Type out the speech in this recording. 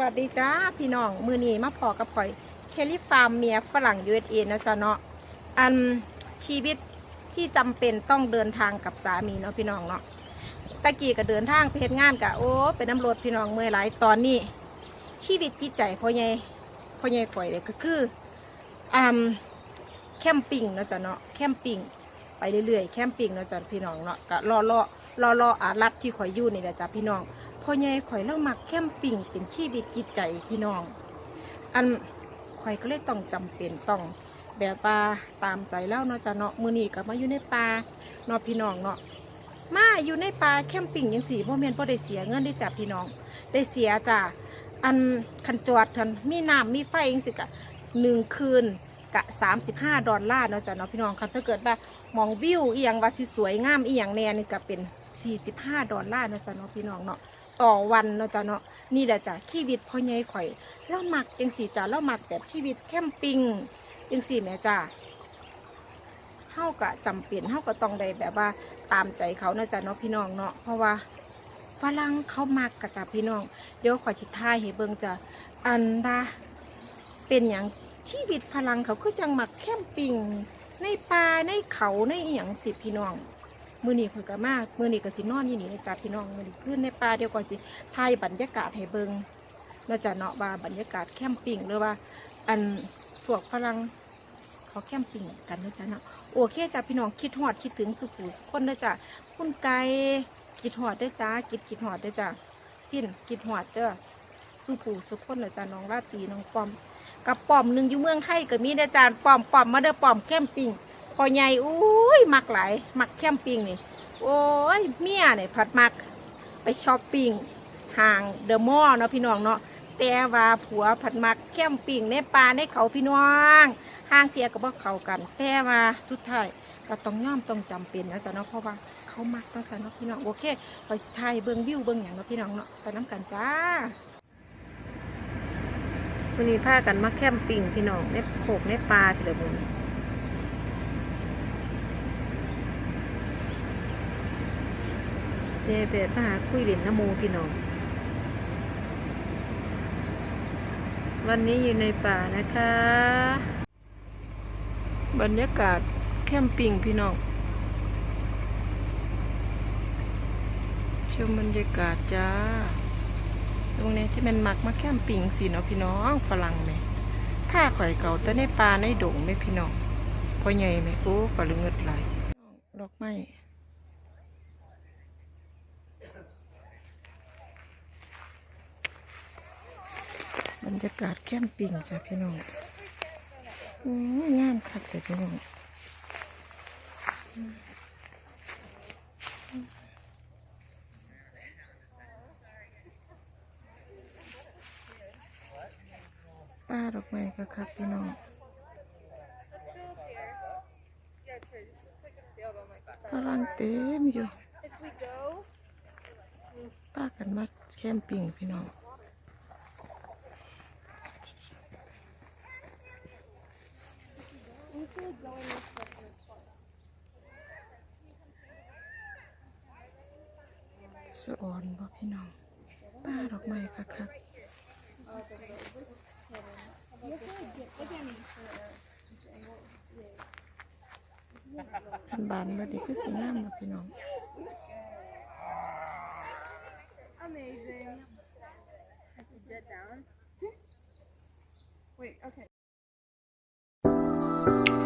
วัสดีจ้าพี่น้องมือนีมาพอกับข่อยเคลลี่ฟาร์มเมียฝรั่ง USA นะจ๊ะเนาะอันชีวิตที่จำเป็นต้องเดินทางกับสามีเนาะพี่น้องเนาะตะกี้ก็เดินทางเฮ็ดงานกะโอ้เป็นน้ำรถพี่น้องเมื่อยหลายตอนนี้ชีวิตจิตใจพ่อใหญ่พ่อใหญ่ข่อยเลยก็คืออ่าแคมปิ้งเนาะจ๊ะเนาะแคมปิ้งไปเรื่อยๆแคมปิ้งเนาะจ๊ะพี่น้องเนาะก็รอรอรอรออารัดที่ข่อยอยู่นี่แหละจ้ะพี่น้อง พ่อใหญ่ข่อยเล่ามักแคมปิ้งเป็นชีวิตจิตใจพี่น้อง อันข่อยก็เลยต้องจำเป็นต้องแบบว่าตามใจเล่าเนาะจ้ะเนาะมือนี้ก็มาอยู่ในป่าเนาะพี่น้องเนาะมาอยู่ในป่าแคมปิ้งยังสี่พ่อแม่นพ่ได้เสียเงินได้จับพี่น้อง ได้เสียจ้ะอันคันจอดทันมีน้ำมีไฟยังสิกะหนึ่งคืนกะสามสิบห้าดอลลาร์เนาะจ้ะเนาะพี่น้องคันถ้าเกิดว่ามองวิวอีหยังว่าสวยงามอีหยังแน่นี่ก็เป็นสี่สิบห้าดอลลาร์เนาะจ้ะเนาะพี่น้องเนาะ ต่อวันเนาะจ้ะเนาะนี่แหละจ้ะชีวิตพ่อใหญ่ข่อยเล่ามักจังสี่จ้ะเล่ามักแบบชีวิตแคมปิ้งจังสี่แม่จ้ะเฮาก็จำเป็นเฮาก็ต้องได้แบบว่าตามใจเขาเนาะจ้ะเนาะพี่น้องเนาะเพราะว่าฝรั่งเขามักกะจ้ะพี่น้อง เดี๋ยวข่อยสิท้ายให้เบิ่งจ้ะอันดาเป็นอย่างชีวิตฝรั่งเขาคือจังมักแคมปิ้งในป่าในเขาในอย่างสิพี่น้อง มือนี้ข่อยก็มากมือนี้ก็สินอนอยู่นี่นะจ๊ะพี่น้องมือนี้ขึ้นในป่าเดียวก่อนสิถ่ายบรรยากาศให้เบิงเนาจะเนาะว่าบรรยากาศแคมปิ้งหรือว่า อันพวกฝรั่งเขาแคมปิ้งกันนะจ๊ะเนาะโอเคจ้ะพี่น้องคิดฮอดคิดถึงสุขูสุขคนเด้อจ้ะคุณไก่คิดฮอดเด้จ้าคิดคิดฮอดเด้จ้ะพินคิดฮอดเด้อสุขูสุขคนเด้อจ้ะน้องราตีน้องปอม กับปอมหนึ่งอยู่เมืองไทยก็มีเด้อจ้ะปอมปอมมาเด้อปอมแคมปิ้ง พอใหญ่อุ้ยมักหลายมักแคมปิ้งนี่ โอ้ยเมียเนี่ยผัดมักไปช้อปปิ้งห่างเดอะมอลล์เนาะพี่น้องเนาะแต่ว่าผัวผัดมักแคมปิ้งในป่าในเขาพี่น้องห่างเทียก็บ่เขากัน แต่ว่าสุดท้ายก็ต้องย่อมต้องจำเป็นนะจ๊ะเนาะเพราะว่าเขามักเนาะจ๊ะเนาะพี่น้องโอเคไปสิถ่ายเบิ่งวิวเบิ่งอย่างเนาะพี่น้องเนาะไปน้ำกันจ้าวันนี้พากันมาแคมปิ้งพี่น้องในโขกในป่าพี่ละมุน เดเบดมาหาคุยเล่นน้ำหมูพี่น้อง วันนี้อยู่ในป่านะคะ บรรยากาศแคมปิ้งพี่น้อง ชมบรรยากาศจ้า ตรงนี้ที่มันมักมาแคมปิ้งสิเนาะพี่น้องฝรั่งไหมผ้าข่อยเก่าแต่ในป่าในดงไหมพี่น้องพอใหญ่ไหมโอ้ปลาเลือดไหลดอกไม้ บรรยากาศแคมปิ้งจ้ะพี่น้องอืมงามคักเลยพี่น้องป้าดอกไม้ก็คักพี่น้องกำลังเต็มอยู่ป้ากันมาแคมปิ้งพี่น้อง สะออนบ่พี่น้องป้าดอกไม้ก็คักบานบ่ดีคือสีงามเนะพี่น้อง Amazing. Jet down. Wait, okay. Thank you.